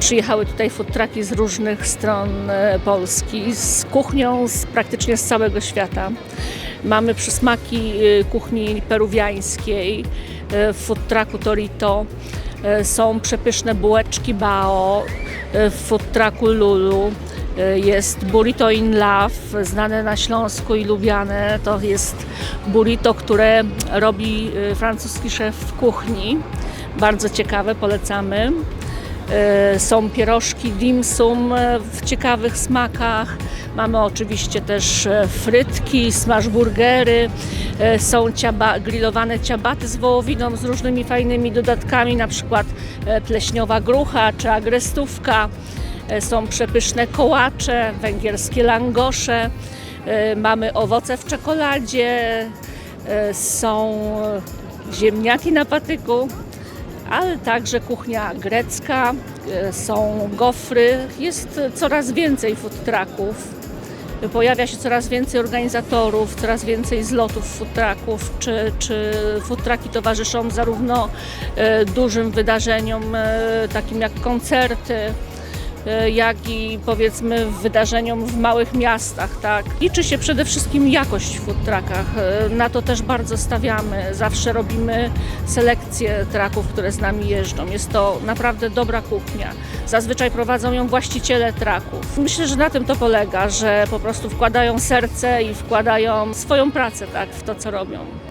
Przyjechały tutaj food trucki z różnych stron e, Polski, z kuchnią z praktycznie z całego świata. Mamy przysmaki e, kuchni peruwiańskiej, e, w food trucku Torito. E, Są przepyszne bułeczki bao, e, w food trucku Lulu. E, Jest burrito in love, znane na Śląsku i lubiane. To jest burrito, które robi e, francuski szef w kuchni. Bardzo ciekawe, polecamy. E, Są pierożki dim sum e, w ciekawych smakach. Mamy oczywiście też e, frytki, smash burgery. E, Są ciaba, grillowane ciabaty z wołowiną z różnymi fajnymi dodatkami, na przykład pleśniowa grucha czy agrestówka. Są przepyszne kołacze, węgierskie langosze. Mamy owoce w czekoladzie. Są ziemniaki na patyku ale także kuchnia grecka, e, są gofry, jest coraz więcej food trucków. Pojawia się coraz więcej organizatorów, coraz więcej zlotów food trucków, czy, czy food trucki towarzyszą zarówno e, dużym wydarzeniom, e, takim jak koncerty, jak i powiedzmy wydarzeniom w małych miastach. Tak. Liczy się przede wszystkim jakość w food truckach. E, Na to też bardzo stawiamy. Zawsze robimy selekcję traków, które z nami jeżdżą. Jest to naprawdę dobra kuchnia. Zazwyczaj prowadzą ją właściciele traków. Myślę, że na tym to polega, że po prostu wkładają serce i wkładają swoją pracę tak, w to, co robią.